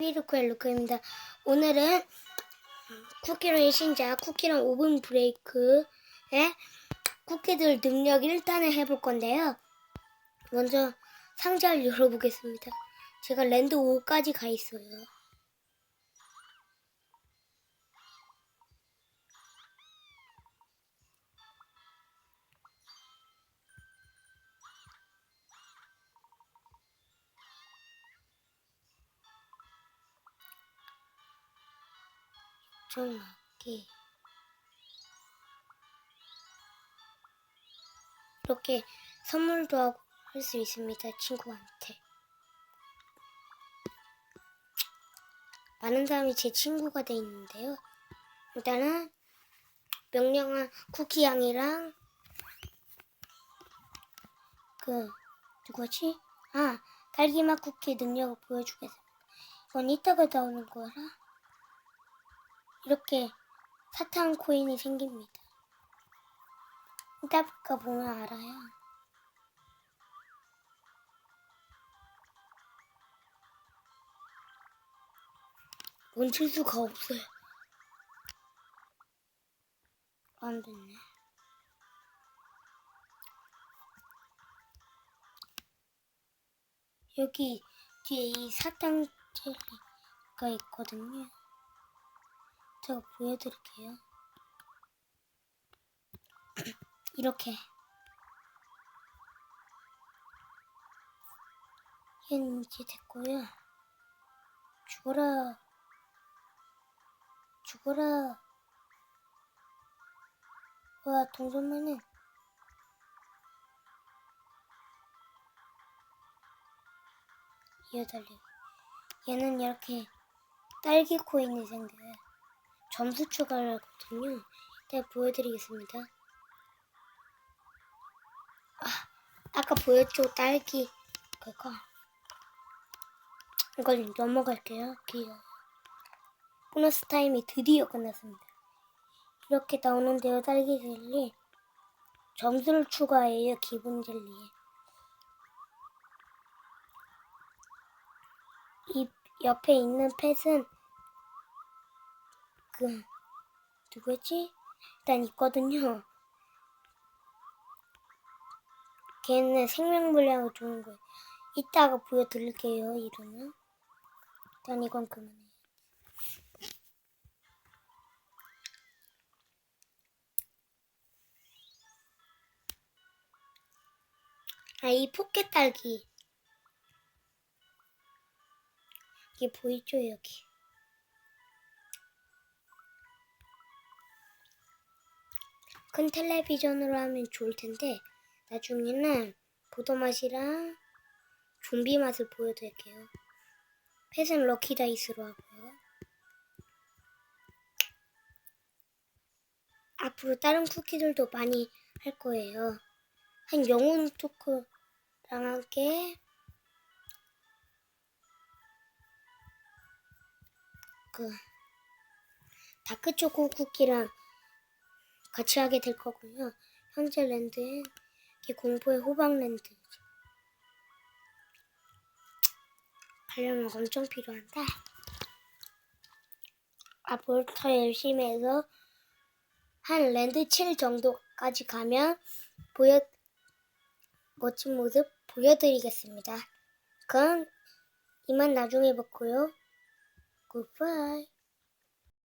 피르코의 루크입니다. 오늘은 쿠키런의 신작 쿠키런 오븐 브레이크의 쿠키들 능력 1탄을 해볼 건데요. 먼저 상자를 열어보겠습니다. 제가 랜드 5까지 가 있어요. 좀 맞게 이렇게 선물도 하고 할 수 있습니다 친구한테. 많은 사람이 제 친구가 돼 있는데요. 일단은 명령한 쿠키 양이랑 그 누구지? 아 딸기맛 쿠키 능력을 보여주겠습니다. 이건 이따가 나오는 거라 이렇게 사탕 코인이 생깁니다. 이따가 보면 알아요. 멈출 수가 없어요. 안 됐네. 여기 뒤에 이 사탕 젤리가 있거든요. 제가 보여드릴게요. 이렇게 얘는 이제 됐고요. 죽어라, 죽어라. 와 동전만은 이어달리고 얘는 이렇게 딸기 코인이 생겨요. 점수 추가를 하거든요. 이따 보여드리겠습니다. 아, 아까 보였죠? 딸기 그거. 이걸 넘어갈게요. 귀여워. 보너스 타임이 드디어 끝났습니다. 이렇게 나오는데요. 딸기 젤리. 점수를 추가해요. 기본 젤리에. 이 옆에 있는 펫은 그 누구지? 일단 있거든요. 걔는 생명 물량을 주는 거예요. 이따가 보여드릴게요. 이름은. 일단 이건 그만해. 아, 이 포켓 딸기. 이게 보이죠, 여기. 큰 텔레비전으로 하면 좋을 텐데 나중에는 보도 맛이랑 좀비 맛을 보여드릴게요. 펫은 럭키 다이스로 하고요. 앞으로 다른 쿠키들도 많이 할 거예요. 한 영혼 토크랑 함께 그 다크 초코 쿠키랑 같이 하게 될 거고요. 현재 랜드는 공포의 호박 랜드. 가려면 엄청 필요한데 더 열심히 해서 한 랜드 7 정도까지 가면 보여 멋진 모습 보여드리겠습니다. 그럼 이만 나중에 뵙고요. 굿바이.